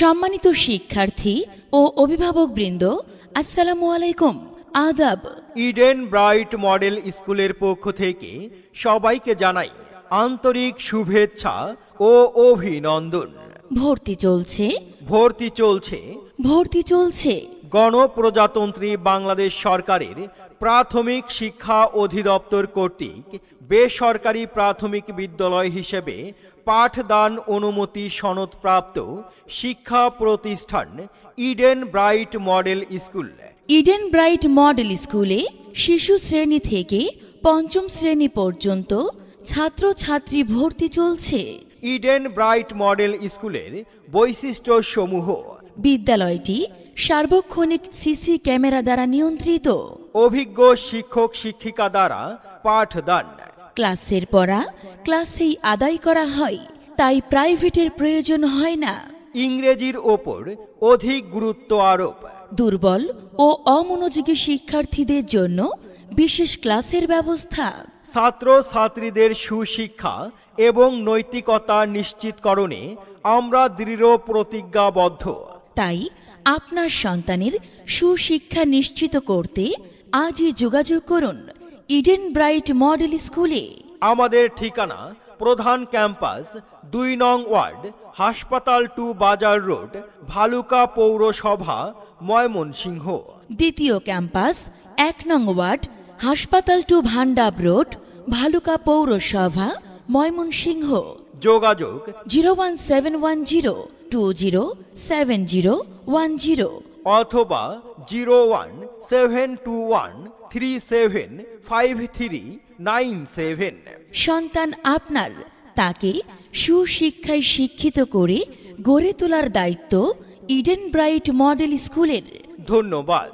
সম্মানিত শিক্ষার্থী ও অভিভাবকবৃন্দ আসসালামু আলাইকুম। আদাব। ইডেন ব্রাইট মডেল স্কুলের পক্ষ থেকে সবাইকে জানাই আন্তরিক শুভেচ্ছা ও অভিনন্দন। ভর্তি চলছে? ভর্তি চলছে। ভর্তি চলছে। গণপ্রজাতন্ত্রী বাংলাদেশ সরকারের প্রাথমিক শিক্ষা অধিদপ্তর কর্তৃক বেসরকারি প্রাথমিক বিদ্যালয় হিসেবে পাঠদান অনুমতি সনদপ্রাপ্ত শিক্ষা প্রতিষ্ঠান Eden Bright Model School. Eden Bright Model স্কুলে শিশু শ্রেণি থেকে পঞ্চম শ্রেণি পর্যন্ত ছাত্রছাত্রী ভর্তি চলছে। ইডেন ব্রাইট মডেল স্কুলের বৈশিষ্ট্য সমূহ বিদ্যালয়টি সার্বক্ষণিক সিসি ক্যামেরা দ্বারা নিয়ন্ত্রিত। অভিজ্ঞ শিক্ষক শিক্ষিকা দ্বারা পাঠদান। ক্লাসের পড়া ক্লাসেই আদায় করা হয় তাই প্রাইভেটের প্রয়োজন হয় না। ইংরেজির ওপর অধিক গুরুত্ব আরোপ। দুর্বল ও অমনোযোগী শিক্ষার্থীদের জন্য বিশেষ ক্লাসের ব্যবস্থা। ছাত্র ছাত্রীদের সুশিক্ষা এবং নৈতিকতা নিশ্চিতকরণে আমরা দৃঢ় প্রতিজ্ঞাবদ্ধ। তাই আপনার সন্তানের সুশিক্ষা নিশ্চিত করতে আজই যোগাযোগ করুন ইডেন ব্রাইট মডেল স্কুলে। আমাদের ঠিকানা প্রধান ক্যাম্পাস দুই নং ওয়ার্ড হাসপাতাল টু বাজার রোড ভালুকা পৌরসভা ময়মনসিংহ। দ্বিতীয় ক্যাম্পাস এক নং ওয়ার্ড হাসপাতাল টু ভান্ডাব রোড ভালুকা পৌরসভা ময়মনসিংহ। যোগাযোগ zero one seven one zero two zero seven zero one zero অথবা zero one seven two one three seven five three nine seven. সন্তান আপনার তাকে সুশিক্ষায় শিক্ষিত করে গড়ে তোলার দায়িত্ব ইডেন ব্রাইট মডেল স্কুলের ধন্যবাদ।